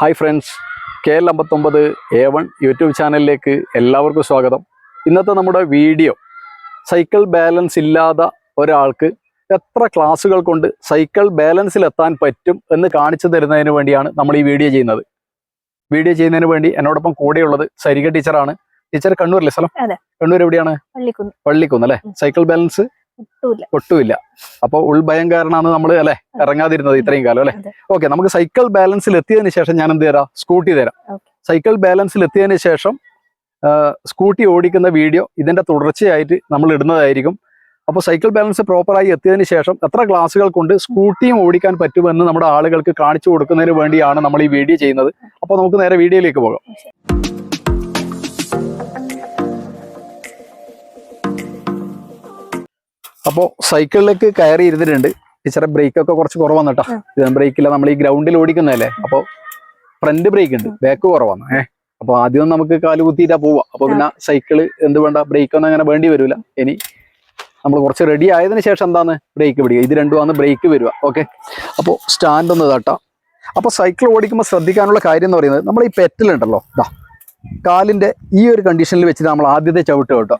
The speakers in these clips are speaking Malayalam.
ഹായ് ഫ്രണ്ട്സ് കെ എൽ അമ്പത്തൊമ്പത് എ വൺ യൂട്യൂബ് ചാനലിലേക്ക് എല്ലാവർക്കും സ്വാഗതം. ഇന്നത്തെ നമ്മുടെ വീഡിയോ സൈക്കിൾ ബാലൻസ് ഇല്ലാത്ത ഒരാൾക്ക് എത്ര ക്ലാസ്സുകൾ കൊണ്ട് സൈക്കിൾ ബാലൻസിൽ എത്താൻ പറ്റും എന്ന് കാണിച്ചു തരുന്നതിന് വേണ്ടിയാണ് നമ്മൾ ഈ വീഡിയോ ചെയ്യുന്നത്. വീഡിയോ ചെയ്യുന്നതിന് വേണ്ടി എന്നോടൊപ്പം കൂടെയുള്ളത് സരിക ടീച്ചറാണ്. ടീച്ചർ കണ്ണൂരല്ലേ സ്ഥലം. കണ്ണൂർ എവിടെയാണ്? പള്ളിക്കുന്ന്. അല്ലേ? സൈക്കിൾ ബാലൻസ് ഒട്ടുമില്ല. അപ്പൊ ഉൾഭയം കാരണമാണ് നമ്മൾ അല്ലെ ഇറങ്ങാതിരുന്നത് ഇത്രയും കാലം അല്ലെ. ഓക്കെ നമുക്ക് സൈക്കിൾ ബാലൻസിൽ എത്തിയതിനു ശേഷം ഞാൻ എന്ത് തരാം? സ്കൂട്ടി തരാം. സൈക്കിൾ ബാലൻസിൽ എത്തിയതിനു ശേഷം സ്കൂട്ടി ഓടിക്കുന്ന വീഡിയോ ഇതിന്റെ തുടർച്ചയായിട്ട് നമ്മൾ ഇടുന്നതായിരിക്കും. അപ്പോൾ സൈക്കിൾ ബാലൻസ് പ്രോപ്പറായി എത്തിയതിനു ശേഷം എത്ര ക്ലാസ്സുകൾ കൊണ്ട് സ്കൂട്ടിയും ഓടിക്കാൻ പറ്റുമെന്ന് നമ്മുടെ ആളുകൾക്ക് കാണിച്ചു കൊടുക്കുന്നതിന് വേണ്ടിയാണ് നമ്മൾ ഈ വീഡിയോ ചെയ്യുന്നത്. അപ്പോൾ നമുക്ക് നേരെ വീഡിയോയിലേക്ക് പോകാം. അപ്പോൾ സൈക്കിളിലേക്ക് കയറി ഇരുന്നിട്ടുണ്ട്. ടീച്ചറെ ബ്രേക്ക് ഒക്കെ കുറച്ച് കുറവാണ് കേട്ടോ ഇത് ബ്രേക്കില്ല നമ്മൾ ഈ ഗ്രൗണ്ടിൽ ഓടിക്കുന്നതല്ലേ? അപ്പോൾ ഫ്രണ്ട് ബ്രേക്ക് ഉണ്ട്. ബാക്ക് കുറവാണ്. ഏഹ് അപ്പൊ ആദ്യം നമുക്ക് കാൽ കുത്തിയിട്ടാ പോവാ. അപ്പൊ പിന്നെ സൈക്കിൾ എന്ത് വേണ്ട? ബ്രേക്ക് ഒന്നും അങ്ങനെ വേണ്ടി വരില്ല ഇനി നമ്മൾ കുറച്ച് റെഡി ആയതിനു ശേഷം എന്താണ് ബ്രേക്ക് പിടിക്കുക. ഇത് രണ്ടുമാണ് ബ്രേക്ക് വരിക. ഓക്കെ അപ്പോൾ സ്റ്റാൻഡ് ഒന്ന് തട്ടാം അപ്പോൾ സൈക്കിൾ ഓടിക്കുമ്പോൾ ശ്രദ്ധിക്കാനുള്ള കാര്യം എന്ന് പറയുന്നത് നമ്മൾ ഈ പെറ്റലുണ്ടല്ലോ ദാ. കാലിന്റെ ഈ ഒരു കണ്ടീഷനിൽ വെച്ചിട്ട് നമ്മൾ ആദ്യത്തെ ചവിട്ട് കേട്ടോ.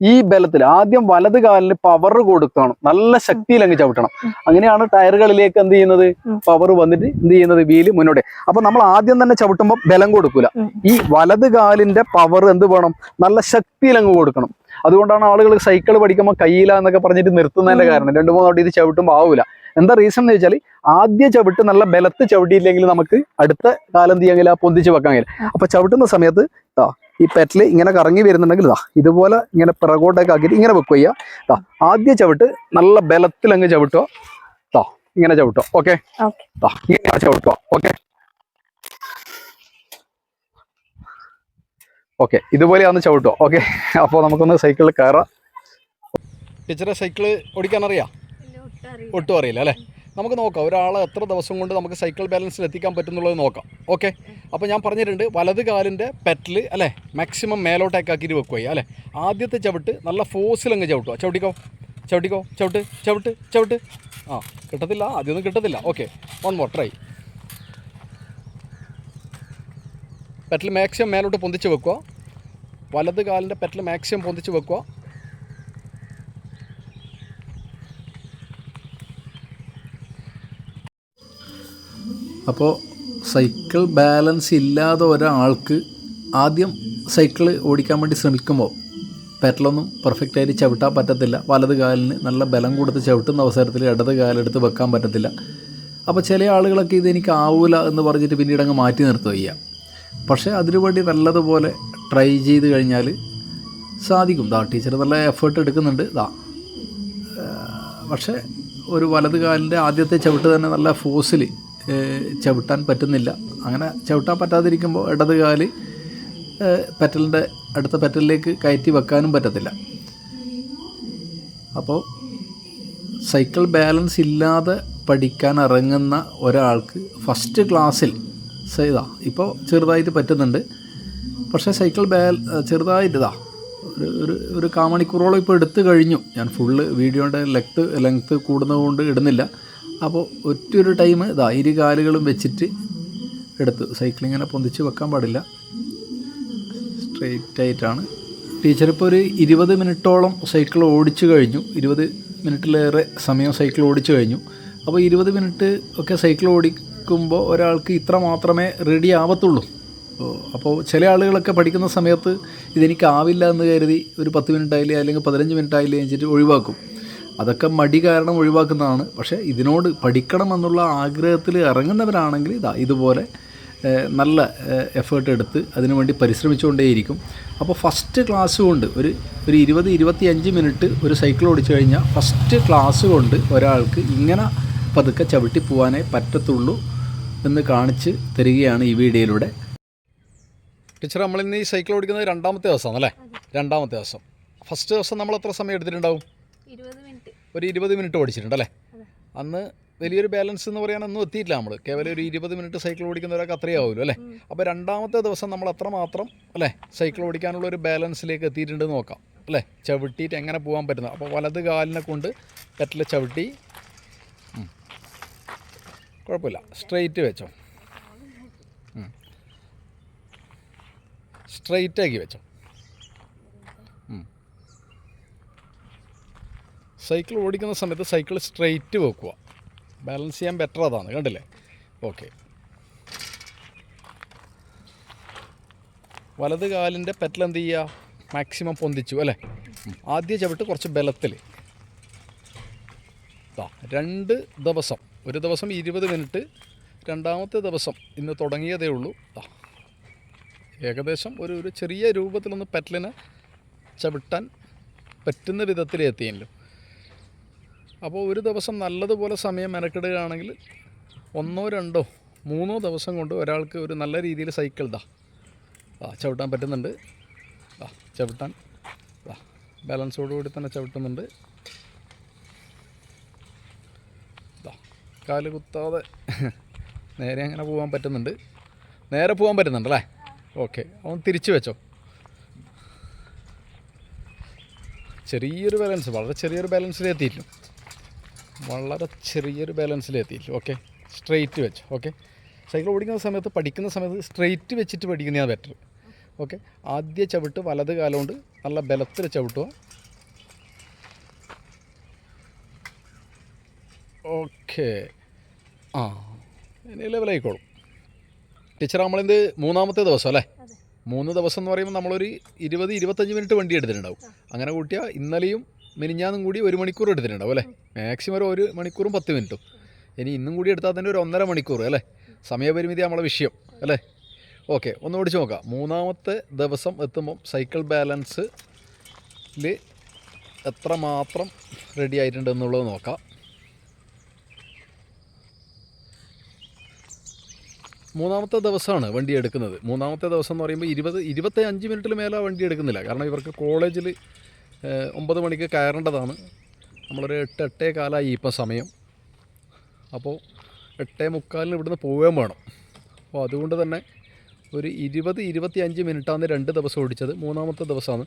ഈ ബലത്തിൽ ആദ്യം വലത് കാലിന് പവർ കൊടുക്കണം. നല്ല ശക്തിയിൽ അങ്ങ് ചവിട്ടണം. അങ്ങനെയാണ് ടയറുകളിലേക്ക് എന്ത് ചെയ്യുന്നത്? പവർ വന്നിട്ട് എന്ത് ചെയ്യുന്നത്? വീൽ മുന്നോട്ട്. അപ്പൊ നമ്മൾ ആദ്യം തന്നെ ചവിട്ടുമ്പോൾ ബലം കൊടുക്കൂല. ഈ വലത് കാലിന്റെ പവർ എന്ത് വേണം? നല്ല ശക്തിയിൽ അങ്ങ് കൊടുക്കണം. അതുകൊണ്ടാണ് ആളുകൾ സൈക്കിൾ പഠിക്കുമ്പോൾ കയ്യില എന്നൊക്കെ പറഞ്ഞിട്ട് നിർത്തുന്നതിന്റെ കാരണം. രണ്ടു മൂന്ന് വട്ടം ഇത് ചവിട്ടുമ്പോൾ ആവൂല. എന്താ റീസൺ എന്ന് വെച്ചാൽ ആദ്യ ചവിട്ട് നല്ല ബലത്ത് ചവിട്ടിയില്ലെങ്കിൽ നമുക്ക് അടുത്ത കാലം തീയെങ്കിൽ ആ പൊന്തിച്ച് വെക്കാൻ കഴിയില്ല. അപ്പൊ ചവിട്ടുന്ന സമയത്ത് ഈ പെറ്റൽ ഇങ്ങനെ കറങ്ങി വരുന്നുണ്ടെങ്കിൽ ഇതാ ഇതുപോലെ ഇങ്ങനെ പിറകോട്ടേക്ക് ആക്കിയിട്ട് ഇങ്ങനെ വെക്കുക ഇതാ ദാ ആദ്യ ചവിട്ട് നല്ല ബലത്തിൽ അങ്ങ് ചവിട്ടുക. ദാ ഇങ്ങനെ ചവിട്ടുക. ഓക്കെ? ഇങ്ങനെ ചവിട്ടുക. ഓക്കെ? ഓക്കെ ഇതുപോലെയാന്ന് ചവിട്ടുക. ഓക്കെ അപ്പോൾ നമുക്കൊന്ന് സൈക്കിളിൽ കയറാം. ടീച്ചറെ സൈക്കിൾ ഓടിക്കാൻ അറിയാം? ഒട്ടും അറിയില്ല അല്ലേ? നമുക്ക് നോക്കാം. ഒരാളെ എത്ര ദിവസം കൊണ്ട് നമുക്ക് സൈക്കിൾ ബാലൻസിൽ എത്തിക്കാൻ പറ്റുന്നുള്ളത് നോക്കാം. ഓക്കെ അപ്പോൾ ഞാൻ പറഞ്ഞിട്ടുണ്ട് വലത് കാലിന്റെ പെറ്റൽ അല്ലേ? മാക്സിമം മേലോട്ടേക്കാക്കിയിട്ട് വെക്കുക അല്ലേ? ആദ്യത്തെ ചവിട്ട് നല്ല ഫോഴ്സിൽ അങ്ങ് ചവിട്ടുക ചവിട്ടിക്കോ? ചവിട്ടിക്കോ? ചവിട്ട് ചവിട്ട് ചവിട്ട്. ആ കിട്ടത്തില്ല. ആദ്യമൊന്നും കിട്ടത്തില്ല. Okay one more try petal maximum മേലോട്ട് പൊന്തിച്ച് വെക്കുക വലത് കാലിന്റെ പെറ്റൽ മാക്സിമം പൊന്തിച്ച് വെക്കുക അപ്പോൾ സൈക്കിൾ ബാലൻസ് ഇല്ലാതെ ഒരാൾക്ക് ആദ്യം സൈക്കിൾ ഓടിക്കാൻ വേണ്ടി ശ്രമിക്കുമ്പോൾ പെറ്റലൊന്നും പെർഫെക്റ്റായിട്ട് ചവിട്ടാൻ പറ്റത്തില്ല. വലത് കാലിന് നല്ല ബലം കൊടുത്ത് ചവിട്ടുന്ന അവസരത്തിൽ ഇടത് കാലെടുത്ത് വെക്കാൻ പറ്റത്തില്ല. അപ്പോൾ ചില ആളുകളൊക്കെ ഇത് എനിക്ക് ആവൂല എന്ന് പറഞ്ഞിട്ട് പിന്നീട് അങ്ങ് മാറ്റി നിർത്തുക ചെയ്യാം പക്ഷേ അതിനുവേണ്ടി നല്ലതുപോലെ ട്രൈ ചെയ്ത് കഴിഞ്ഞാൽ സാധിക്കും. ദാ ടീച്ചർ നല്ല എഫേർട്ട് എടുക്കുന്നുണ്ട്. ദാ. പക്ഷേ ഒരു വലത് കാലിന്റെ ആദ്യത്തെ ചവിട്ട് തന്നെ നല്ല ഫോഴ്സിൽ ചവിട്ടാൻ പറ്റുന്നില്ല. അങ്ങനെ ചവിട്ടാൻ പറ്റാതിരിക്കുമ്പോൾ ഇടത് കാൽ പെറ്റലിന്റെ അടുത്ത പെറ്റലിലേക്ക് കയറ്റി വെക്കാനും പറ്റത്തില്ല. അപ്പോൾ സൈക്കിൾ ബാലൻസ് ഇല്ലാതെ പഠിക്കാൻ ഇറങ്ങുന്ന ഒരാൾക്ക് ഫസ്റ്റ് ക്ലാസ്സിൽ ഇതാ ഇപ്പോൾ ചെറുതായിട്ട് പറ്റുന്നുണ്ട്. പക്ഷേ സൈക്കിൾ ബാൽ ചെറുതായിട്ട് ഇതാ ഒരു ഒരു ഒരു കാമണിക്കൂറോളം ഇപ്പോൾ എടുത്തു കഴിഞ്ഞു. ഞാൻ ഫുള്ള് വീഡിയോയുടെ ലെങ്ത്ത് ലെങ്ത്ത് കൂടുന്നതുകൊണ്ട് ഇടുന്നില്ല. അപ്പോൾ ഒറ്റൊരു ടൈം ഇതാ ഇരു കാലുകളും വെച്ചിട്ട് എടുത്തു. സൈക്കിൾ ഇങ്ങനെ പൊന്തിച്ച് വെക്കാൻ പാടില്ല. സ്ട്രെയിറ്റ് ആയിട്ടാണ്. ടീച്ചർ ഇപ്പോൾ ഒരു ഇരുപത് മിനിറ്റോളം സൈക്കിൾ ഓടിച്ചു കഴിഞ്ഞു. ഇരുപത് മിനിറ്റിലേറെ സമയം സൈക്കിൾ ഓടിച്ചു കഴിഞ്ഞു. അപ്പോൾ ഇരുപത് മിനിറ്റ് ഒക്കെ സൈക്കിൾ ഓടിക്കുമ്പോൾ ഒരാൾക്ക് ഇത്ര മാത്രമേ റെഡി ആവത്തുള്ളൂ. അപ്പോൾ ചില ആളുകളൊക്കെ പഠിക്കുന്ന സമയത്ത് ഇതെനിക്കാവില്ല എന്ന് കരുതി ഒരു പത്ത് മിനിറ്റ് ആയില്ലേ അല്ലെങ്കിൽ പതിനഞ്ച് മിനിറ്റ് ആയില്ലേ വെച്ചിട്ട് ഒഴിവാക്കും. അതൊക്കെ മടി കാരണം ഒഴിവാക്കുന്നതാണ്. പക്ഷേ ഇതിനോട് പഠിക്കണം എന്നുള്ള ആഗ്രഹത്തിൽ ഇറങ്ങുന്നവരാണെങ്കിൽ ഇതാ ഇതുപോലെ നല്ല എഫേർട്ട് എടുത്ത് അതിനുവേണ്ടി പരിശ്രമിച്ചുകൊണ്ടേയിരിക്കും. അപ്പോൾ ഫസ്റ്റ് ക്ലാസ് കൊണ്ട് ഒരു ഒരു ഇരുപത് ഇരുപത്തി അഞ്ച് മിനിറ്റ് ഒരു സൈക്കിൾ ഓടിച്ചു കഴിഞ്ഞാൽ ഫസ്റ്റ് ക്ലാസ് കൊണ്ട് ഒരാൾക്ക് ഇങ്ങനെ പതുക്കെ ചവിട്ടി പോകാനേ പറ്റത്തുള്ളൂ എന്ന് കാണിച്ച് തരികയാണ് ഈ വീഡിയോയിലൂടെ. ടീച്ചർ നമ്മളിന്ന് ഈ സൈക്കിൾ ഓടിക്കുന്നത് രണ്ടാമത്തെ ദിവസമാണ് അല്ലേ രണ്ടാമത്തെ ദിവസം. ഫസ്റ്റ് ദിവസം നമ്മൾ എത്ര സമയം എടുത്തിട്ടുണ്ടാവും? ഒരു ഇരുപത് മിനിറ്റ് ഓടിച്ചിട്ടുണ്ടല്ലേ? അന്ന് വലിയൊരു ബാലൻസ് എന്ന് പറയാൻ ഒന്നും എത്തിയിട്ടില്ല നമ്മൾ കേവലം ഒരു ഇരുപത് മിനിറ്റ് സൈക്കിൾ ഓടിക്കുന്ന ഒരാൾക്ക് അത്രയേ ആവുമല്ലോ അല്ലേ? അപ്പോൾ രണ്ടാമത്തെ ദിവസം നമ്മൾ അത്രമാത്രം അല്ലേ സൈക്കിൾ ഓടിക്കാനുള്ള ഒരു ബാലൻസിലേക്ക് എത്തിയിട്ടുണ്ട് നോക്കാം. അല്ലേ? ചവിട്ടിയിട്ട് എങ്ങനെ പോകാൻ പറ്റുന്നത്? അപ്പോൾ വലത് കാലിനെ കൊണ്ട് പെറ്റൽ ചവിട്ടി. കുഴപ്പമില്ല. സ്ട്രെയിറ്റ് വെച്ചോ. സ്ട്രെയിറ്റാക്കി വെച്ചോ. സൈക്കിൾ ഓടിക്കുന്ന സമയത്ത് സൈക്കിൾ സ്ട്രെയിറ്റ് വെക്കുക. ബാലൻസ് ചെയ്യാൻ ബെറ്റർ അതാണ് കണ്ടില്ലേ? ഓക്കെ വലത് കാലിന്റെ പെറ്റൽ എന്ത് ചെയ്യുക? മാക്സിമം പൊന്തിച്ചു അല്ലേ? ആദ്യ ചവിട്ട് കുറച്ച് ബലത്തിൽ രണ്ട് ദിവസം. ഒരു ദിവസം ഇരുപത് മിനിറ്റ് രണ്ടാമത്തെ ദിവസം ഇന്ന് തുടങ്ങിയതേ ഉള്ളൂ. ഏകദേശം ഒരു ഒരു ചെറിയ രൂപത്തിലൊന്ന് പെറ്റലിനെ ചവിട്ടാൻ പറ്റുന്ന വിധത്തിൽ എത്തിയല്ലോ അപ്പോൾ ഒരു ദിവസം നല്ലതുപോലെ സമയം മെനക്കെടുകയാണെങ്കിൽ ഒന്നോ രണ്ടോ മൂന്നോ ദിവസം കൊണ്ട് ഒരാൾക്ക് ഒരു നല്ല രീതിയിൽ സൈക്കിൾ ദാ. ആ ചവിട്ടാൻ പറ്റുന്നുണ്ട്. ആ ചവിട്ടാൻ. ആ ബാലൻസോടുകൂടി തന്നെ ചവിട്ടുന്നുണ്ട്. ദാ കാൽ കുത്താതെ നേരെ അങ്ങനെ പോകാൻ പറ്റുന്നുണ്ട്. നേരെ പോകാൻ പറ്റുന്നുണ്ടല്ലേ ഓക്കെ അവൻ തിരിച്ചു വെച്ചോ. ചെറിയൊരു ബാലൻസ് വളരെ ചെറിയൊരു ബാലൻസിൽ വളരെ ചെറിയൊരു ബാലൻസിലെത്തി ഓക്കെ സ്ട്രെയിറ്റ് വെച്ച്. ഓക്കെ സൈക്കിൾ ഓടിക്കുന്ന സമയത്ത് പഠിക്കുന്ന സമയത്ത് സ്ട്രെയിറ്റ് വെച്ചിട്ട് പഠിക്കുന്നതാണ് ബെറ്റർ ഓക്കെ ആദ്യ ചവിട്ട് വലത് കാലം കൊണ്ട് നല്ല ബലത്തിൽ ചവിട്ടുക. ഓക്കെ ആ ഇനി ലെവലായിക്കോളും ടീച്ചർ നമ്മളിത് മൂന്നാമത്തെ ദിവസം അല്ലേ? മൂന്ന് ദിവസം എന്ന് പറയുമ്പോൾ നമ്മളൊരു ഇരുപത് ഇരുപത്തഞ്ച് മിനിറ്റ് വണ്ടി എടുത്തിട്ടുണ്ടാവും. അങ്ങനെ കൂട്ടിയാൽ ഇന്നലെയും മിനിഞ്ഞാന്നും കൂടി ഒരു മണിക്കൂർ എടുത്തിട്ടുണ്ടാവും അല്ലേ? മാക്സിമം ഒരു ഒരു മണിക്കൂറും പത്ത് മിനിറ്റും. ഇനി ഇന്നും കൂടി എടുത്താൽ തന്നെ ഒരു ഒന്നര മണിക്കൂർ അല്ലേ? സമയപരിമിതി നമ്മളെ വിഷയം അല്ലേ? ഓക്കെ ഒന്ന് ഓടിച്ച് നോക്കാം. മൂന്നാമത്തെ ദിവസം എത്തുമ്പം സൈക്കിൾ ബാലൻസിൽ എത്രമാത്രം റെഡി ആയിട്ടുണ്ട് എന്നുള്ളത് നോക്കാം. മൂന്നാമത്തെ ദിവസമാണ് വണ്ടി എടുക്കുന്നത്. മൂന്നാമത്തെ ദിവസം എന്ന് പറയുമ്പോൾ ഇരുപത് ഇരുപത്തി അഞ്ച് മിനിറ്റിൽ മേലെ വണ്ടി എടുക്കുന്നില്ല. കാരണം ഇവർക്ക് കോളേജിൽ ഒമ്പത് മണിക്ക് കയറേണ്ടതാണ്. നമ്മളൊരു എട്ട് എട്ടേ കാലമായി ഇപ്പം സമയം. അപ്പോൾ എട്ടേ മുക്കാലിന് ഇവിടുന്ന് പോവുകയും വേണം. അപ്പോൾ അതുകൊണ്ട് തന്നെ ഒരു ഇരുപത് ഇരുപത്തി അഞ്ച് മിനിറ്റാണ് രണ്ട് ദിവസം ഓടിച്ചത്. മൂന്നാമത്തെ ദിവസമാണ്.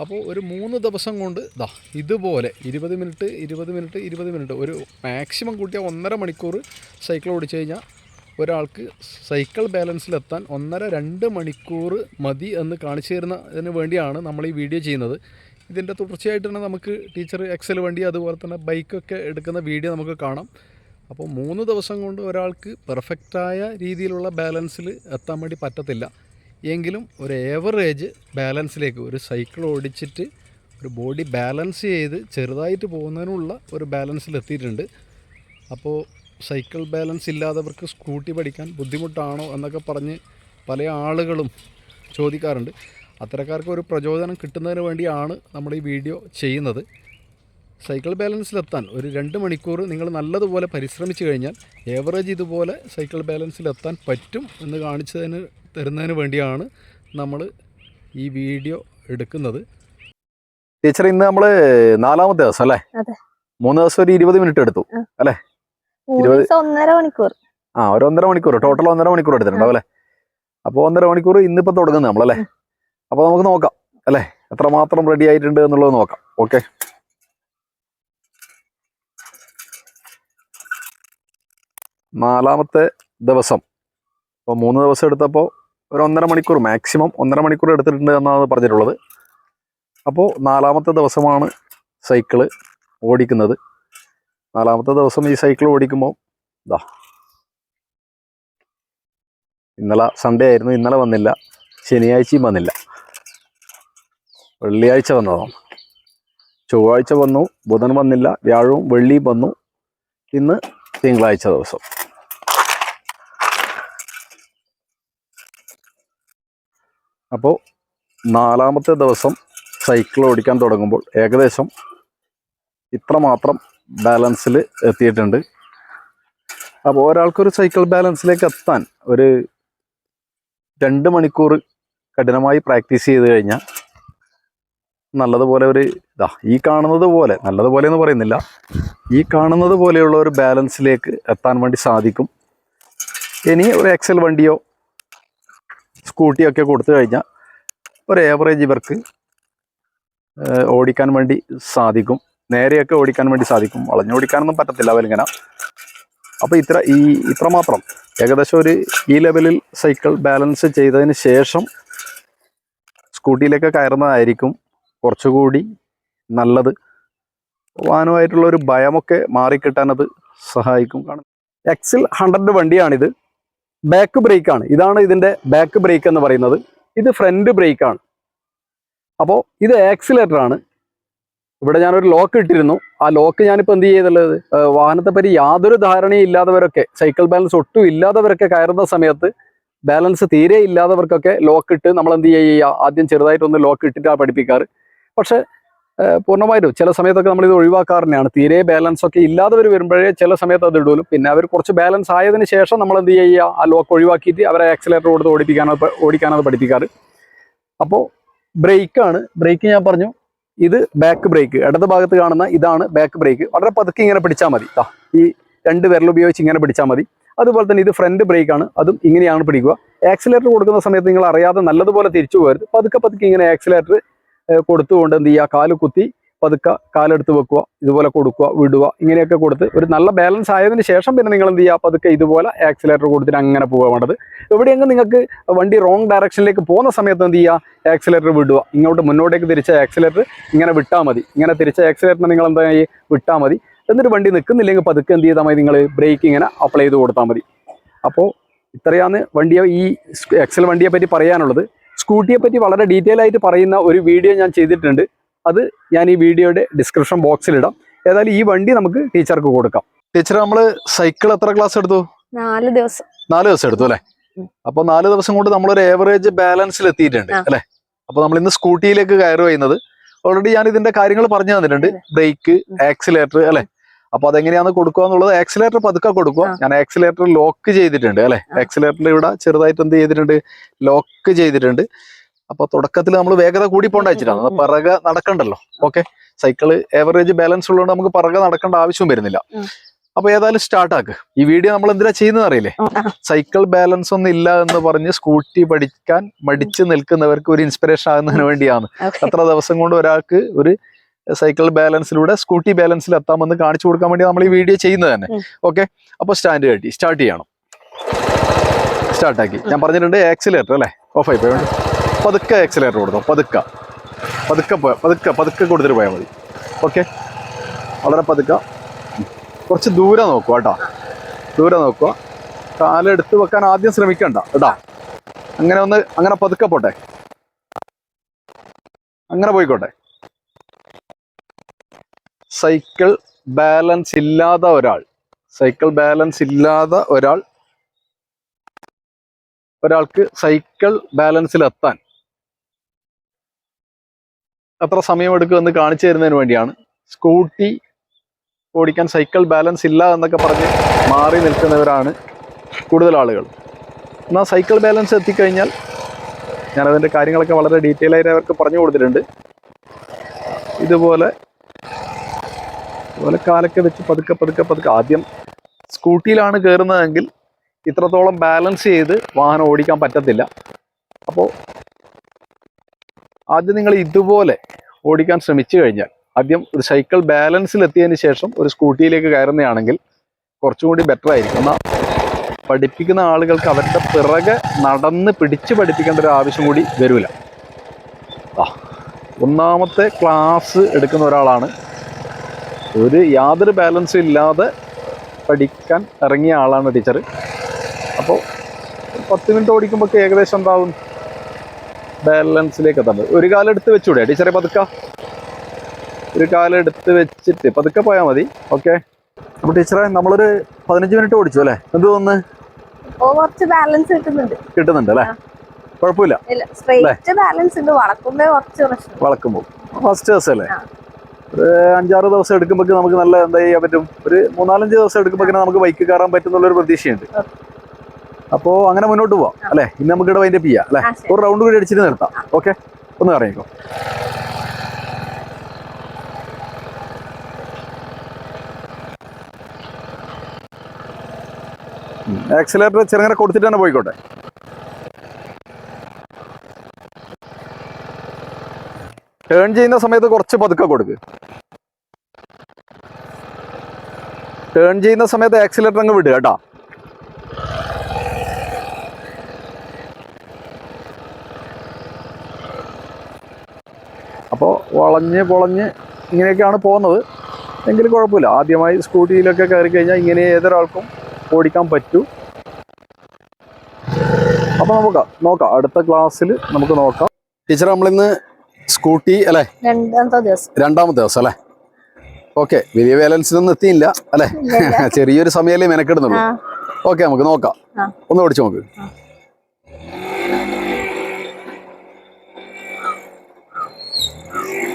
അപ്പോൾ ഒരു മൂന്ന് ദിവസം കൊണ്ട് ദാ ഇതുപോലെ ഇരുപത് മിനിറ്റ് ഇരുപത് മിനിറ്റ് ഇരുപത് മിനിറ്റ് ഒരു മാക്സിമം കൂട്ടിയാൽ ഒന്നര മണിക്കൂർ സൈക്കിൾ ഓടിച്ചു കഴിഞ്ഞാൽ ഒരാൾക്ക് സൈക്കിൾ ബാലൻസിലെത്താൻ ഒന്നര രണ്ട് മണിക്കൂർ മതി എന്ന് കാണിച്ചു തരുന്നതിന് വേണ്ടിയാണ് നമ്മൾ ഈ വീഡിയോ ചെയ്യുന്നത്. ഇതിന്റെ തുടർച്ചയായിട്ട് തന്നെ നമുക്ക് ടീച്ചർ എക്സൽ വണ്ടി അതുപോലെ തന്നെ ബൈക്കൊക്കെ എടുക്കുന്ന വീഡിയോ നമുക്ക് കാണാം. അപ്പോൾ മൂന്ന് ദിവസം കൊണ്ട് ഒരാൾക്ക് പെർഫെക്റ്റായ രീതിയിലുള്ള ബാലൻസിൽ എത്താൻ വേണ്ടി പറ്റത്തില്ല. എങ്കിലും ഒരു ഏവറേജ് ബാലൻസിലേക്ക് ഒരു സൈക്കിൾ ഓടിച്ചിട്ട് ഒരു ബോഡി ബാലൻസ് ചെയ്ത് ചെറുതായിട്ട് പോകുന്നതിനുള്ള ഒരു ബാലൻസിൽ എത്തിയിട്ടുണ്ട്. അപ്പോൾ സൈക്കിൾ ബാലൻസ് ഇല്ലാത്തവർക്ക് സ്കൂട്ടി പഠിക്കാൻ ബുദ്ധിമുട്ടാണോ എന്നൊക്കെ പറഞ്ഞ് പല ആളുകളും ചോദിക്കാറുണ്ട്. അത്തരക്കാർക്ക് ഒരു പ്രചോദനം കിട്ടുന്നതിന് വേണ്ടിയാണ് നമ്മൾ ഈ വീഡിയോ ചെയ്യുന്നത്. സൈക്കിൾ ബാലൻസിലെത്താൻ ഒരു രണ്ട് മണിക്കൂർ നിങ്ങൾ നല്ലതുപോലെ പരിശ്രമിച്ചു കഴിഞ്ഞാൽ ഏവറേജ് ഇതുപോലെ സൈക്കിൾ ബാലൻസിലെത്താൻ പറ്റും എന്ന് കാണിച്ചതിന് തരുന്നതിന് വേണ്ടിയാണ് നമ്മൾ ഈ വീഡിയോ എടുക്കുന്നത്. ടീച്ചർ ഇന്ന് നമ്മൾ നാലാമത്തെ ദിവസം അല്ലേ? അതെ. മൂന്ന് ദിവസം ഒരു ഇരുപത് മിനിറ്റ് എടുത്തു അല്ലേ? ഒന്നര മണിക്കൂർ. ആ ഒരു ഒന്നര മണിക്കൂർ ടോട്ടൽ ഒന്നര മണിക്കൂർ എടുത്തിട്ടുണ്ടാവും അല്ലേ? അപ്പോൾ ഒന്നര മണിക്കൂർ ഇന്നിപ്പോൾ തുടങ്ങുന്നത് നമ്മളല്ലേ? അപ്പോൾ നമുക്ക് നോക്കാം അല്ലേ? എത്രമാത്രം റെഡി ആയിട്ടുണ്ട് എന്നുള്ളത് നോക്കാം. ഓക്കെ നാലാമത്തെ ദിവസം. അപ്പോൾ മൂന്ന് ദിവസം എടുത്തപ്പോൾ ഒരു ഒന്നര മണിക്കൂർ മാക്സിമം ഒന്നര മണിക്കൂർ എടുത്തിട്ടുണ്ട് എന്നാണ് പറഞ്ഞിട്ടുള്ളത്. അപ്പോൾ നാലാമത്തെ ദിവസമാണ് സൈക്കിൾ ഓടിക്കുന്നത്. നാലാമത്തെ ദിവസം ഈ സൈക്കിൾ ഓടിക്കുമ്പോൾ ഇതാ ഇന്നലെ സൺഡേ ആയിരുന്നു ഇന്നലെ വന്നില്ല ശനിയാഴ്ചയും വന്നില്ല. വെള്ളിയാഴ്ച വന്നതാണ് ചൊവ്വാഴ്ച വന്നു ബുധൻ വന്നില്ല വ്യാഴവും വെള്ളിയും വന്നു. ഇന്ന് തിങ്കളാഴ്ച ദിവസം. അപ്പോൾ നാലാമത്തെ ദിവസം സൈക്കിൾ ഓടിക്കാൻ തുടങ്ങുമ്പോൾ ഏകദേശം ഇത്രമാത്രം ബാലൻസിൽ എത്തിയിട്ടുണ്ട്. അപ്പോൾ ഒരാൾക്കൊരു സൈക്കിൾ ബാലൻസിലേക്ക് എത്താൻ ഒരു രണ്ട് മണിക്കൂർ കഠിനമായി പ്രാക്ടീസ് ചെയ്ത് കഴിഞ്ഞാൽ നല്ലതുപോലെ ഒരു ഇതാ ഈ കാണുന്നത് പോലെ നല്ലതുപോലെ എന്ന് പറയുന്നില്ല. ഈ കാണുന്നത് പോലെയുള്ള ഒരു ബാലൻസിലേക്ക് എത്താൻ വേണ്ടി സാധിക്കും. ഇനി ഒരു എക്സൽ വണ്ടിയോ സ്കൂട്ടിയോ ഒക്കെ കൊടുത്തു കഴിഞ്ഞാൽ ഒരു ഏവറേജ് ഇവർക്ക് ഓടിക്കാൻ വേണ്ടി സാധിക്കും. നേരെയൊക്കെ ഓടിക്കാൻ വേണ്ടി സാധിക്കും. വളഞ്ഞോടിക്കാനൊന്നും പറ്റത്തില്ല അവലിങ്ങനെ അപ്പോൾ ഇത്ര ഈ ഇത്രമാത്രം ഏകദേശം ഒരു ഈ ലെവലിൽ സൈക്കിൾ ബാലൻസ് ചെയ്തതിന് ശേഷം സ്കൂട്ടിയിലേക്ക് കയറുന്നതായിരിക്കും. കുറച്ചുകൂടി നല്ലത്. വാനുമായിട്ടുള്ള ഒരു ഭയമൊക്കെ മാറിക്കിട്ടാൻ അത് സഹായിക്കും. കാണും എക്സിൽ ഹൺഡ്രഡ് വണ്ടിയാണിത്. ബാക്ക് ബ്രേക്കാണ് ഇതാണ് ഇതിന്റെ ബാക്ക് ബ്രേക്ക് എന്ന് പറയുന്നത്. ഇത് ഫ്രണ്ട് ബ്രേക്കാണ് അപ്പോൾ ഇത് ആക്സിലേറ്റർ ആണ്. ഇവിടെ ഞാനൊരു ലോക്ക് ഇട്ടിരുന്നു. ആ ലോക്ക് ഞാനിപ്പോൾ എന്ത് ചെയ്തുള്ളത്? വാഹനത്തെ പറ്റി യാതൊരു ധാരണയും ഇല്ലാത്തവരൊക്കെ സൈക്കിൾ ബാലൻസ് ഒട്ടും ഇല്ലാത്തവരൊക്കെ കയറുന്ന സമയത്ത് ബാലൻസ് തീരെ ഇല്ലാത്തവർക്കൊക്കെ ലോക്ക് ഇട്ട് നമ്മൾ എന്ത് ചെയ്യുക? ആദ്യം ചെറുതായിട്ടൊന്ന് ലോക്ക് ഇട്ടിട്ടാണ് പഠിപ്പിക്കാറ്. പക്ഷേ പൂർണമായിട്ടും ചില സമയത്തൊക്കെ നമ്മൾ ഇത് തീരെ ബാലൻസ് ഒക്കെ ഇല്ലാത്തവർ വരുമ്പോഴേ ചില സമയത്ത് അത് ഇടൂലും പിന്നെ അവർ കുറച്ച് ബാലൻസ് ആയതിനു ശേഷം നമ്മൾ എന്ത് ചെയ്യുക? ആ ലോക്ക് ഒഴിവാക്കിയിട്ട് അവരെ ആക്സിലേറ്റർ കൊടുത്ത് ഓടിപ്പിക്കാനത് ഓടിക്കാനോ ഓടിക്കാനത് പഠിപ്പിക്കാറ് അപ്പോൾ ബ്രേക്കാണ് ബ്രേക്ക് ഞാൻ പറഞ്ഞു. ഇത് ബാക്ക് ബ്രേക്ക് ഇടത് ഭാഗത്ത് കാണുന്ന ഇതാണ് ബാക്ക് ബ്രേക്ക് വളരെ പതുക്കെ ഇങ്ങനെ പിടിച്ചാൽ മതി. ആ ഈ രണ്ട് വിരൽ ഉപയോഗിച്ച് ഇങ്ങനെ പിടിച്ചാൽ മതി. അതുപോലെ തന്നെ ഇത് ഫ്രണ്ട് ബ്രേക്കാണ് അതും ഇങ്ങനെയാണ് പിടിക്കുക. ആക്സിലേറ്റർ കൊടുക്കുന്ന സമയത്ത് നിങ്ങൾ അറിയാതെ നല്ലതുപോലെ തിരിച്ചു പോകരുത്. പതുക്കെ പതുക്കെ ഇങ്ങനെ ആക്സിലേറ്റർ കൊടുത്തുകൊണ്ട് എന്ത് ചെയ്യുക? കാൽ കുത്തി പതുക്കെ കാലെടുത്ത് വെക്കുക ഇതുപോലെ കൊടുക്കുക വിടുക ഇങ്ങനെയൊക്കെ കൊടുത്ത് ഒരു നല്ല ബാലൻസ് ആയതിനു ശേഷം പിന്നെ നിങ്ങൾ എന്ത് ചെയ്യുക? പതുക്കെ ഇതുപോലെ ആക്സിലേറ്റർ കൊടുത്തിട്ട് അങ്ങനെ പോവുക വേണ്ടത്. എവിടെയെങ്കിലും നിങ്ങൾക്ക് വണ്ടി റോങ് ഡയറക്ഷനിലേക്ക് പോകുന്ന സമയത്ത് എന്ത് ചെയ്യുക? ആക്സിലേറ്റർ വിടുക. ഇങ്ങോട്ട് മുന്നോട്ടേക്ക് തിരിച്ച ആക്സിലേറ്റർ ഇങ്ങനെ വിട്ടാൽ മതി. ഇങ്ങനെ തിരിച്ച ആക്സിലേറ്ററിനെ നിങ്ങൾ എന്താ വിട്ടാൽ മതി. എന്നിട്ട് വണ്ടി നിൽക്കുന്നില്ലെങ്കിൽ പതുക്കെ എന്ത് ചെയ്താൽ മതി? നിങ്ങൾ ബ്രേക്ക് ഇങ്ങനെ അപ്ലൈ ചെയ്ത് കൊടുത്താൽ മതി. അപ്പോൾ ഇത്രയാണ് വണ്ടിയെ ഈ എക്സൽ വണ്ടിയെ പറ്റി പറയാനുള്ളത്. സ്കൂട്ടിയെ പറ്റി വളരെ ഡീറ്റെയിൽ ആയിട്ട് പറയുന്ന ഒരു വീഡിയോ ഞാൻ ചെയ്തിട്ടുണ്ട്. അത് ഞാൻ ഈ വീഡിയോയുടെ ഡിസ്ക്രിപ്ഷൻ ബോക്സിലിടാം ഏതായാലും ഈ വണ്ടി നമുക്ക് ടീച്ചർക്ക് കൊടുക്കാം. ടീച്ചർ നമ്മൾ സൈക്കിൾ എത്ര ക്ലാസ് എടുത്തു? നാല് ദിവസം. നാല് ദിവസം എടുത്തു അല്ലെ. അപ്പൊ നാല് ദിവസം കൊണ്ട് നമ്മളൊരു ഏവറേജ് ബാലൻസിൽ എത്തിയിട്ടുണ്ട് അല്ലേ? അപ്പൊ നമ്മൾ ഇന്ന് സ്കൂട്ടിയിലേക്ക് കയറി ചെയ്യുന്നത് ഓൾറെഡി ഞാൻ ഇതിന്റെ കാര്യങ്ങൾ പറഞ്ഞു തന്നിട്ടുണ്ട്. ബ്രേക്ക്. ആക്സിലേറ്റർ അല്ലെ? അപ്പൊ അതെങ്ങനെയാണ് കൊടുക്കുക എന്നുള്ളത് ആക്സിലേറ്റർ പതുക്കെ കൊടുക്കുക ഞാൻ ആക്സിലേറ്റർ ലോക്ക് ചെയ്തിട്ടുണ്ട് അല്ലെ. ആക്സിലേറ്ററിൽ ഇവിടെ ചെറുതായിട്ട് എന്ത് ചെയ്തിട്ടുണ്ട്? ലോക്ക് ചെയ്തിട്ടുണ്ട്. അപ്പൊ തുടക്കത്തിൽ നമ്മൾ വേഗത കൂടി പോകേണ്ട വെച്ചിട്ടാണ്. പിറകെ നടക്കണ്ടല്ലോ. ഓക്കെ? സൈക്കിൾ ഏവറേജ് ബാലൻസ് ഉള്ളതുകൊണ്ട് നമുക്ക് പിറകെ നടക്കേണ്ട ആവശ്യം വരുന്നില്ല. അപ്പൊ ഏതായാലും സ്റ്റാർട്ട് ആക്ക്. ഈ വീഡിയോ നമ്മൾ എന്തിനാ ചെയ്യുന്നത് അറിയില്ലേ? സൈക്കിൾ ബാലൻസ് ഒന്നും ഇല്ല എന്ന് പറഞ്ഞ് സ്കൂട്ടി പഠിക്കാൻ മടിച്ചു നിൽക്കുന്നവർക്ക് ഒരു ഇൻസ്പിറേഷൻ ആകുന്നതിന് വേണ്ടിയാണ്. അത്ര എത്ര ദിവസം കൊണ്ട് ഒരാൾക്ക് ഒരു സൈക്കിൾ ബാലൻസിലൂടെ സ്കൂട്ടി ബാലൻസിൽ എത്താമെന്ന് കാണിച്ചു കൊടുക്കാൻ വേണ്ടി നമ്മൾ ഈ വീഡിയോ ചെയ്യുന്നത് തന്നെ. ഓക്കെ അപ്പോൾ സ്റ്റാൻഡ് കട്ടി സ്റ്റാർട്ട് ചെയ്യണം. സ്റ്റാർട്ടാക്കി ഞാൻ പറഞ്ഞിട്ടുണ്ട് ആക്സിലേറ്റർ അല്ലേ? ഓഫ് ആയി പോയി. പതുക്കെ ആക്സിലേറ്റർ കൊടുത്തോ പതുക്ക. പതുക്കെ പതുക്കെ പതുക്കെ കൊടുത്തിട്ട് പോയാൽ മതി. ഓക്കെ വളരെ പതുക്ക. കുറച്ച് ദൂരെ നോക്കുക കേട്ടോ. ദൂരെ നോക്കുക. കാലെടുത്ത് വെക്കാൻ ആദ്യം ശ്രമിക്കണ്ട. കേട്ടോ അങ്ങനെ ഒന്ന് അങ്ങനെ പതുക്കെ പോട്ടെ. അങ്ങനെ പോയിക്കോട്ടെ. സൈക്കിൾ ബാലൻസ് ഇല്ലാത്ത ഒരാൾ. സൈക്കിൾ ബാലൻസ് ഇല്ലാത്ത ഒരാൾ. ഒരാൾക്ക് സൈക്കിൾ ബാലൻസിൽ എത്താൻ എത്ര സമയമെടുക്കുമെന്ന് കാണിച്ചു തരുന്നതിന് വേണ്ടിയാണ്. സ്കൂട്ടി ഓടിക്കാൻ സൈക്കിൾ ബാലൻസ് ഇല്ല എന്നൊക്കെ പറഞ്ഞ് മാറി നിൽക്കുന്നവരാണ് കൂടുതൽ ആളുകൾ. എന്നാൽ സൈക്കിൾ ബാലൻസ് എത്തിക്കഴിഞ്ഞാൽ ഞാനതിന്റെ കാര്യങ്ങളൊക്കെ വളരെ ഡീറ്റെയിൽ ആയിട്ട് അവർക്ക് പറഞ്ഞു കൊടുത്തിട്ടുണ്ട്. ഇതുപോലെ ഇതുപോലെ കാലൊക്കെ വെച്ച് പതുക്കെ പതുക്കെ പതുക്കെ ആദ്യം സ്കൂട്ടിയിലാണ് കയറുന്നതെങ്കിൽ ഇത്രത്തോളം ബാലൻസ് ചെയ്ത് വാഹനം ഓടിക്കാൻ പറ്റത്തില്ല. അപ്പോൾ ആദ്യം നിങ്ങൾ ഇതുപോലെ ഓടിക്കാൻ ശ്രമിച്ചു കഴിഞ്ഞാൽ ആദ്യം ഒരു സൈക്കിൾ ബാലൻസിലെത്തിയതിന് ശേഷം ഒരു സ്കൂട്ടിയിലേക്ക് കയറുന്നതാണെങ്കിൽ കുറച്ചും കൂടി ബെറ്റർ ആയിരിക്കും. എന്നാൽ പഠിപ്പിക്കുന്ന ആളുകൾക്ക് അവരുടെ പിറകെ നടന്ന് പിടിച്ച് പഠിപ്പിക്കേണ്ട ഒരു ആവശ്യം കൂടി വരില്ല ഒന്നാമത്തെ ക്ലാസ് എടുക്കുന്ന ഒരാളാണ് ഒരു യാതൊരു ബാലൻസും ഇല്ലാതെ പഠിക്കാൻ ഇറങ്ങിയ ആളാണ് ടീച്ചർ അപ്പോൾ പത്ത് മിനിറ്റ് ഓടിക്കുമ്പോൾ ഏകദേശം എന്താവും? ബാലൻസിലേക്ക് എത്താൻ ഒരു കാലം എടുത്ത് വെച്ചൂടെ? ടീച്ചറെ പതുക്ക. ഒരു കാലം എടുത്ത് വെച്ചിട്ട് പതുക്കെ പോയാൽ മതി. ഓക്കെ അപ്പോൾ ടീച്ചറെ നമ്മളൊരു പതിനഞ്ച് മിനിറ്റ് ഓടിച്ചു അല്ലേ? എന്ത് തോന്നുന്നു? കുറച്ച് ബാലൻസ് കിട്ടുന്നുണ്ട്. കിട്ടുന്നുണ്ട് അല്ലേ? കുഴപ്പമില്ല. സ്ട്രെയിറ്റ് ബാലൻസ് ഉണ്ട്. വളക്കുമ്പോൾ കുറച്ച് പ്രശ്നം. വളക്കുമ്പോൾ ഫസ്റ്റ് ദിവസം അല്ലേ. ഒരു അഞ്ചാറ് ദിവസം എടുക്കുമ്പോൾ നമുക്ക് നല്ല എന്താ ചെയ്യാൻ പറ്റും. ഒരു മൂന്നാലഞ്ച് ദിവസം എടുക്കുമ്പോൾ നമുക്ക് ബൈക്ക് കയറാൻ പറ്റുന്നുള്ളൊരു പ്രതീക്ഷയുണ്ട്. അപ്പോൾ അങ്ങനെ മുന്നോട്ട് പോവാം അല്ലേ? ഇന്ന് നമുക്ക് ഇവിടെ വൈൻഡപ്പ് ചെയ്യാം അല്ലേ? ഒരു റൗണ്ട് കൂടി അടിച്ചിട്ട് നിർത്താം. ഓക്കെ ഒന്ന് അറിയിക്കോ ആക്സിലേറ്റർ ചെറുങ്ങനെ കൊടുത്തിട്ട് തന്നെ പോയിക്കോട്ടെ. ടേൺ ചെയ്യുന്ന സമയത്ത് കുറച്ച് പതുക്കെ കൊടുക്ക്. ടേൺ ചെയ്യുന്ന സമയത്ത് ആക്സിലേറ്റർ അങ്ങ് വിടുക കേട്ടോ. അപ്പോൾ വളഞ്ഞ് പൊളഞ്ഞ് ഇങ്ങനെയൊക്കെയാണ് പോകുന്നത്. എങ്കിലും കുഴപ്പമില്ല. ആദ്യമായി സ്കൂട്ടിയിലൊക്കെ കയറി കഴിഞ്ഞാൽ ഇങ്ങനെ ഏതൊരാൾക്കും ഓടിക്കാൻ പറ്റൂ. അപ്പോൾ നമുക്ക് നോക്കാം. അടുത്ത ക്ലാസ്സിൽ നമുക്ക് നോക്കാം. ടീച്ചർ നമ്മളിന്ന് സ്കൂട്ടി അല്ലേ? രണ്ടാമത്തെ ദിവസം. രണ്ടാമത്തെ ദിവസം അല്ലേ? ഓക്കെ വലിയ ബാലൻസിലൊന്നും എത്തിയില്ല അല്ലെ? ചെറിയൊരു സമയമല്ലേ മെനക്കെടുന്നുള്ളൂ. ഓക്കെ നമുക്ക് നോക്കാം. ഒന്ന് ഓടിച്ചു നോക്ക്.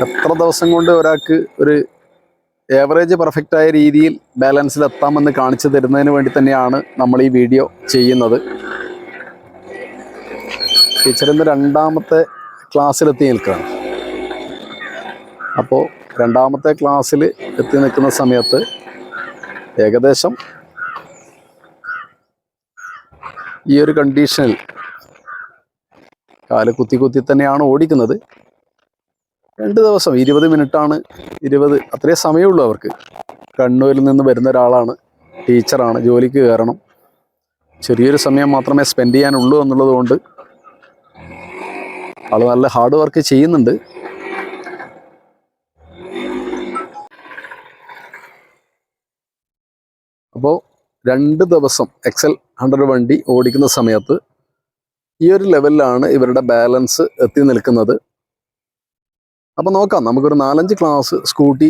എത്ര ദിവസം കൊണ്ട് ഒരാൾക്ക് ഒരു ഏവറേജ് പെർഫെക്റ്റ് ആയ രീതിയിൽ ബാലൻസിൽ എത്താമെന്ന് കാണിച്ചു തരുന്നതിന് വേണ്ടി തന്നെയാണ് നമ്മൾ ഈ വീഡിയോ ചെയ്യുന്നത്. ടീച്ചറിന്ന് രണ്ടാമത്തെ ക്ലാസ്സിലെത്തി നിൽക്കുകയാണ്. അപ്പോൾ രണ്ടാമത്തെ ക്ലാസ്സിൽ എത്തി നിൽക്കുന്ന സമയത്ത് ഏകദേശം ഈ ഒരു കണ്ടീഷനിൽ കാൽ കുത്തി കുത്തി തന്നെയാണ് ഓടിക്കുന്നത്. രണ്ട് ദിവസം ഇരുപത് മിനിറ്റാണ് ഇരുപത് അത്രേ സമയമുള്ളൂ അവർക്ക്. കണ്ണൂരിൽ നിന്ന് വരുന്ന ഒരാളാണ് ടീച്ചറാണ് ജോലിക്ക് കയറണം. ചെറിയൊരു സമയം മാത്രമേ സ്പെൻഡ് ചെയ്യാനുള്ളൂ എന്നുള്ളത് കൊണ്ട് ആൾ നല്ല ഹാർഡ് വർക്ക് ചെയ്യുന്നുണ്ട് അപ്പോൾ രണ്ട് ദിവസം എക്സൽ ഹൺഡ്രഡ് വണ്ടി ഓടിക്കുന്ന സമയത്ത് ഈ ഒരു ലെവലിലാണ് ഇവരുടെ ബാലൻസ് എത്തി നിൽക്കുന്നത്. അപ്പോൾ നോക്കാം നമുക്കൊരു നാലഞ്ച് ക്ലാസ് സ്കൂട്ടി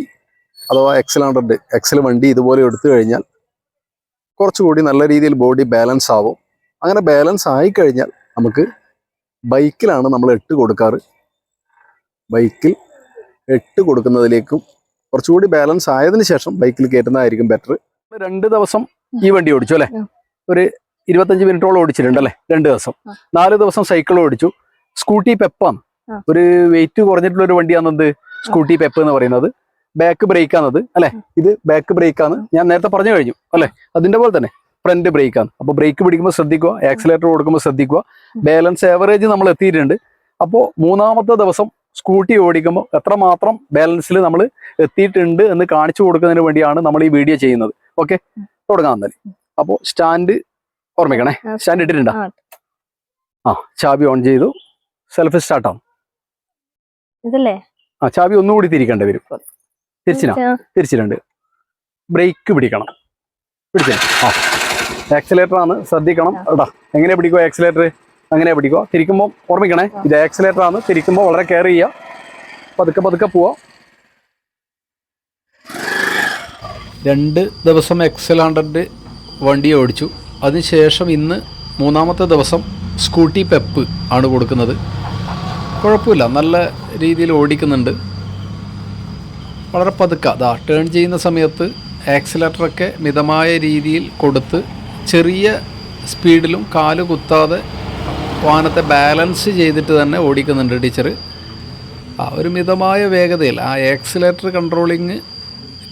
അഥവാ എക്സൽ ഹൺഡ്രഡ് എക്സൽ വണ്ടി ഇതുപോലെ എടുത്തു കഴിഞ്ഞാൽ കുറച്ചുകൂടി നല്ല രീതിയിൽ ബോഡി ബാലൻസ് ആവും. അങ്ങനെ ബാലൻസ് ആയിക്കഴിഞ്ഞാൽ നമുക്ക് ബൈക്കിലാണ് നമ്മൾ എട്ട് കൊടുക്കാറ്. ബൈക്കിൽ എട്ട് കൊടുക്കുന്നതിലേക്കും കുറച്ചുകൂടി ബാലൻസ് ആയതിനു ശേഷം ബൈക്കിൽ കയറ്റുന്നതായിരിക്കും ബെറ്റർ രണ്ട് ദിവസം ഈ വണ്ടി ഓടിച്ചു അല്ലെ? ഒരു ഇരുപത്തഞ്ച് മിനിറ്റോളം ഓടിച്ചിട്ടുണ്ട് അല്ലേ രണ്ട് ദിവസം. നാല് ദിവസം സൈക്കിൾ ഓടിച്ചു. സ്കൂട്ടി പെപ്പാണ് ഒരു വെയിറ്റ് കുറഞ്ഞിട്ടുള്ള ഒരു വണ്ടിയാണെന്ത് സ്കൂട്ടി പെപ്പ് എന്ന് പറയുന്നത്. ബാക്ക് ബ്രേക്ക് ആണത് അല്ലെ? ഇത് ബാക്ക് ബ്രേക്ക് ആണ്. ഞാൻ നേരത്തെ പറഞ്ഞു കഴിഞ്ഞു അല്ലെ? അതിന്റെ പോലെ തന്നെ ഫ്രണ്ട് ബ്രേക്ക് ആണ്. അപ്പോൾ ബ്രേക്ക് പിടിക്കുമ്പോൾ ശ്രദ്ധിക്കുക ആക്സിലേറ്റർ കൊടുക്കുമ്പോൾ ശ്രദ്ധിക്കുക. ബാലൻസ് ആവറേജ് നമ്മൾ എത്തിയിട്ടുണ്ട്. അപ്പോൾ മൂന്നാമത്തെ ദിവസം സ്കൂട്ടി ഓടിക്കുമ്പോൾ എത്രമാത്രം ബാലൻസിൽ നമ്മൾ എത്തിയിട്ടുണ്ട് എന്ന് കാണിച്ചു കൊടുക്കുന്നതിന് വേണ്ടിയാണ് നമ്മൾ ഈ വീഡിയോ ചെയ്യുന്നത്. ഓക്കെ തുടങ്ങാം തന്നെ അപ്പോൾ സ്റ്റാൻഡ് ഓർമ്മിക്കണേ? സ്റ്റാൻഡ് ഇട്ടിട്ടുണ്ടോ? ആ. ചാബി ഓൺ ചെയ്തു. സെൽഫ് സ്റ്റാർട്ട് ആവും. ഇതല്ലേ? ആ ചാബി ഒന്നുകൂടി തിരിക്കേണ്ടി വരും. തിരിച്ചിനാ? തിരിച്ചിട്ടുണ്ട്. ബ്രേക്ക് പിടിക്കണം. പിടിച്ചില്ല ആ. ആക്സിലേറ്റർ ആണ്. ശ്രദ്ധിക്കണം. എടാ എങ്ങനെ പിടിക്കുക ആക്സിലേറ്റർ അങ്ങനെ പിടിക്കുക തിരിക്കുമ്പോൾ ഓർമ്മിക്കണേ? ഇത് ആക്സിലേറ്റർ ആണ്. തിരിക്കുമ്പോൾ വളരെ കെയർ ചെയ്യുക പതുക്കെ പതുക്കെ പോവാ. രണ്ട് ദിവസം എക്സൽ ഹൺഡ്രഡ് വണ്ടി ഓടിച്ചു. അതിനുശേഷം ഇന്ന് മൂന്നാമത്തെ ദിവസം സ്കൂട്ടി പെപ്പ് ആണ് കൊടുക്കുന്നത്. കുഴപ്പമില്ല നല്ല രീതിയിൽ ഓടിക്കുന്നുണ്ട്. വളരെ പതുക്കെ അതാ ടേൺ ചെയ്യുന്ന സമയത്ത് ആക്സിലേറ്ററൊക്കെ മിതമായ രീതിയിൽ കൊടുത്ത് ചെറിയ സ്പീഡിലും കാൽ കുത്താതെ വാഹനത്തെ ബാലൻസ് ചെയ്തിട്ട് തന്നെ ഓടിക്കുന്നുണ്ട് ടീച്ചർ ആ ഒരു മിതമായ വേഗതയിൽ ആ ആക്സിലേറ്റർ കൺട്രോളിങ്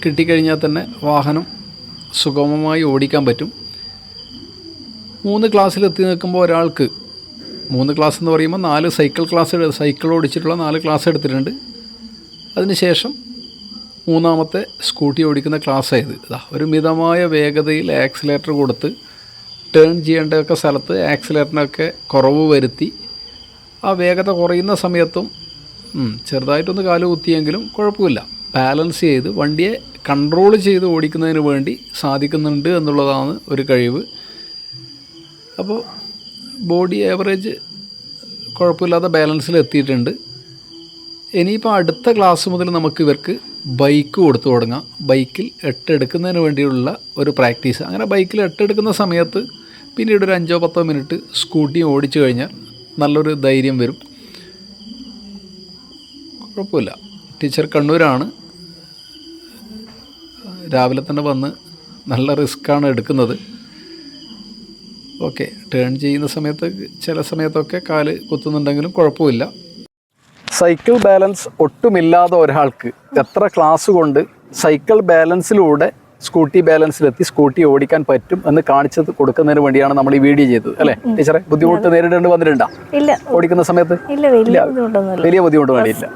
കിട്ടിക്കഴിഞ്ഞാൽ തന്നെ വാഹനം സുഗമമായി ഓടിക്കാൻ പറ്റും. മൂന്ന് ക്ലാസ്സിലെത്തി നിൽക്കുമ്പോൾ ഒരാൾക്ക് മൂന്ന് ക്ലാസ് എന്ന് പറയുമ്പോൾ നാല് സൈക്കിൾ ക്ലാസ് സൈക്കിൾ ഓടിച്ചിട്ടുള്ള നാല് ക്ലാസ് എടുത്തിട്ടുണ്ട്. അതിനുശേഷം മൂന്നാമത്തെ സ്കൂട്ടി ഓടിക്കുന്ന ക്ലാസ് ആയത്. ഇതാ ഒരു മിതമായ വേഗതയിൽ ആക്സിലേറ്റർ കൊടുത്ത് ടേൺ ചെയ്യേണ്ടതൊക്കെ സ്ഥലത്ത് ആക്സിലേറ്ററിനൊക്കെ കുറവ് വരുത്തി. ആ വേഗത കുറയുന്ന സമയത്തും ചെറുതായിട്ടൊന്ന് കാൽ കുത്തിയെങ്കിലും കുഴപ്പമില്ല. ബാലൻസ് ചെയ്ത് വണ്ടിയെ കൺട്രോൾ ചെയ്ത് ഓടിക്കുന്നതിന് വേണ്ടി സാധിക്കുന്നുണ്ട് എന്നുള്ളതാണ് ഒരു കഴിവ്. അപ്പോൾ ബോഡി ആവറേജ് കുഴപ്പമില്ലാത്ത ബാലൻസിൽ എത്തിയിട്ടുണ്ട്. ഇനിയിപ്പോൾ അടുത്ത ക്ലാസ് മുതൽ നമുക്ക് ഇവർക്ക് ബൈക്ക് കൊടുത്തു തുടങ്ങാം. ബൈക്കിൽ എട്ടെടുക്കുന്നതിന് വേണ്ടിയുള്ള ഒരു പ്രാക്ടീസ് അങ്ങനെ ബൈക്കിൽ എട്ടെടുക്കുന്ന സമയത്ത് പിന്നീട് ഒരു അഞ്ചോ പത്തോ മിനിറ്റ് സ്കൂട്ടി ഓടിച്ചു കഴിഞ്ഞാൽ നല്ലൊരു ധൈര്യം വരും. കുഴപ്പമില്ല. ടീച്ചർ കണ്ണൂരാണ്. രാവിലെ തന്നെ വന്ന് നല്ല റിസ്ക്കാണ് എടുക്കുന്നത്. ഓക്കെ ടേൺ ചെയ്യുന്ന സമയത്ത് ചില സമയത്തൊക്കെ കാൽ കുത്തുന്നുണ്ടെങ്കിലും കുഴപ്പമില്ല. സൈക്കിൾ ബാലൻസ് ഒട്ടുമില്ലാതെ ഒരാൾക്ക് എത്ര ക്ലാസ് കൊണ്ട് സൈക്കിൾ ബാലൻസിലൂടെ സ്കൂട്ടി ബാലൻസിലെത്തി സ്കൂട്ടി ഓടിക്കാൻ പറ്റും എന്ന് കാണിച്ചത് കൊടുക്കുന്നതിന് വേണ്ടിയാണ് നമ്മൾ ഈ വീഡിയോ ചെയ്തത് അല്ലേ? ടീച്ചറെ ബുദ്ധിമുട്ട് നേരിടേണ്ടി വന്നിട്ടുണ്ടോ? ഇല്ല. ഓടിക്കുന്ന സമയത്ത്? വലിയ ബുദ്ധിമുട്ട് വേണ്ടിയില്ല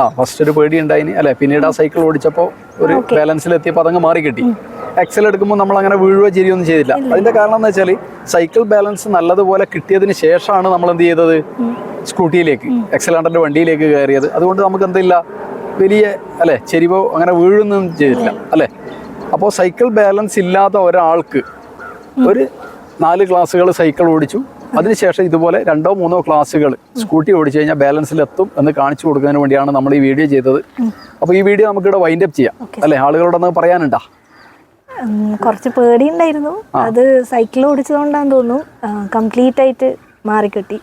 ആ ഫസ്റ്റ് ഒരു പേടി ഉണ്ടായിന് അല്ലെ? പിന്നീട് ആ സൈക്കിൾ ഓടിച്ചപ്പോൾ ഒരു ബാലൻസിലെത്തിയപ്പോൾ അതങ്ങ് മാറി കിട്ടി. എക്സൽ എടുക്കുമ്പോൾ നമ്മൾ അങ്ങനെ വീഴുകയോ ചെയ്യുകയൊന്നും ചെയ്തില്ല. അതിന്റെ കാരണം എന്ന് വെച്ചാൽ സൈക്കിൾ ബാലൻസ് നല്ലതുപോലെ കിട്ടിയതിന് ശേഷമാണ് നമ്മൾ എന്ത് ചെയ്തത്? സ്കൂട്ടിയിലേക്ക് എക്സൽ വണ്ടിയിലേക്ക് കയറിയത്. അതുകൊണ്ട് നമുക്ക് എന്തില്ല? വലിയ അല്ലെ? ചെരിവോ അങ്ങനെ വീഴുന്നൊന്നും ചെയ്തില്ല അല്ലെ? അപ്പോൾ സൈക്കിൾ ബാലൻസ് ഇല്ലാത്ത ഒരാൾക്ക് ഒരു നാല് ക്ലാസ്സുകൾ സൈക്കിൾ ഓടിച്ചു. അതിനുശേഷം ഇതുപോലെ രണ്ടോ മൂന്നോ ക്ലാസ്സുകൾ സ്കൂട്ടി ഓടിച്ചു കഴിഞ്ഞാൽ ബാലൻസിലെത്തും എന്ന് കാണിച്ചു കൊടുക്കുന്നതിന് വേണ്ടിയാണ് നമ്മൾ ഈ വീഡിയോ ചെയ്തത്. അപ്പോൾ ഈ വീഡിയോ നമുക്കിവിടെ വൈൻഡ് അപ്പ് ചെയ്യാം. അല്ലെ? ആളുകളോടൊന്ന് പറയാനുണ്ടോ? കുറച്ച് പേടിയുണ്ടായിരുന്നു. അത് സൈക്കിൾ ഓടിച്ചതുകൊണ്ടാന്ന് തോന്നുന്നു. കംപ്ലീറ്റ് ആയിട്ട് മാറിക്കിട്ടി.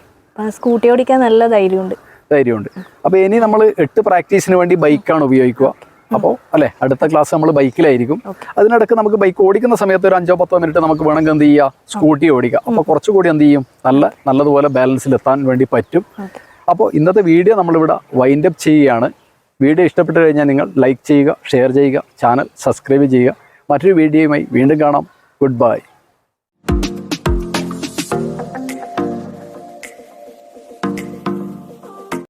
സ്കൂട്ടി ഓടിക്കാൻ നല്ല ധൈര്യമുണ്ട്. ധൈര്യമുണ്ട്. അപ്പോൾ ഇനി നമ്മൾ എട്ട് പ്രാക്ടീസിന് വേണ്ടി ബൈക്കാണ് ഉപയോഗിക്കുക. അപ്പോൾ അല്ലേ അടുത്ത ക്ലാസ് നമ്മൾ ബൈക്കിലായിരിക്കും. അതിനിടക്ക് നമുക്ക് ബൈക്ക് ഓടിക്കുന്ന സമയത്ത് ഒരു അഞ്ചോ പത്തോ മിനിറ്റ് നമുക്ക് വേണമെങ്കിൽ എന്ത് ചെയ്യുക സ്കൂട്ടി ഓടിക്കുക അപ്പോൾ കുറച്ചുകൂടി എന്ത് ചെയ്യും? നല്ല നല്ലതുപോലെ ബാലൻസിൽ എത്താൻ വേണ്ടി പറ്റും. അപ്പോൾ ഇന്നത്തെ വീഡിയോ നമ്മളിവിടെ വൈൻഡ് അപ്പ് ചെയ്യുകയാണ്. വീഡിയോ ഇഷ്ടപ്പെട്ട് കഴിഞ്ഞാൽ നിങ്ങൾ ലൈക്ക് ചെയ്യുക ഷെയർ ചെയ്യുക ചാനൽ സബ്സ്ക്രൈബ് ചെയ്യുക. മറ്റൊരു വീഡിയോയുമായി വീണ്ടും കാണാം. Good bye